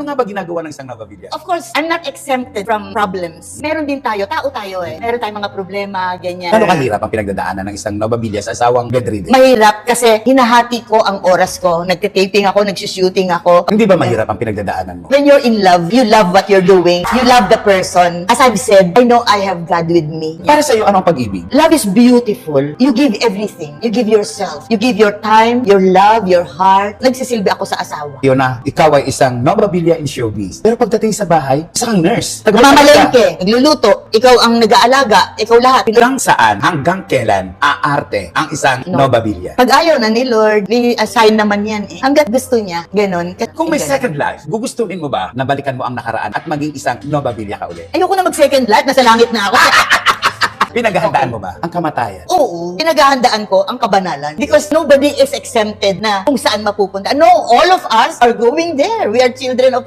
Ano nga ba ginagawa ng isang Navavilla? Of course, I'm not exempted from problems. Meron din tayo, tao tayo eh. Meron tayong mga problema, ganyan. Ano kahirap ang pinagdadaanan ng isang Navavilla sa asawang bedridden? Mahirap kasi hinahati ko ang oras ko. Nagtitaping ako, nagsushooting ako. Hindi ba mahirap ang pinagdadaanan mo? When you're in love, you love what you're doing. You love the person. As I've said, I know I have God with me. Para sa iyo, anong pag-ibig? Love is beautiful. You give everything. You give yourself. You give your time, your love, your heart. Nagsisilbi ako sa asawa. Yun na, ikaw ay isang Navavilla in showbiz. Pero pagdating sa bahay, isang nurse. Taga- Namamalengke, nagluluto, ikaw ang nag-aalaga, ikaw lahat. Hanggang saan, hanggang kailan aarte ang isang No. Navavilla? Pag ayaw na ni Lord, may assign naman yan eh. Hanggat gusto niya, ganon. Kat- Kung may ganon. second life, gugustuhin mo ba na balikan mo ang nakaraan at maging isang Navavilla ka ulit? Ayoko na mag-second life, nasa langit na ako. Pinaghahandaan mo ba ang kamatayan? Oo, pinaghahandaan ko ang kabanalan because nobody is exempted na kung saan mapupunta. No, all of us are going there. We are children of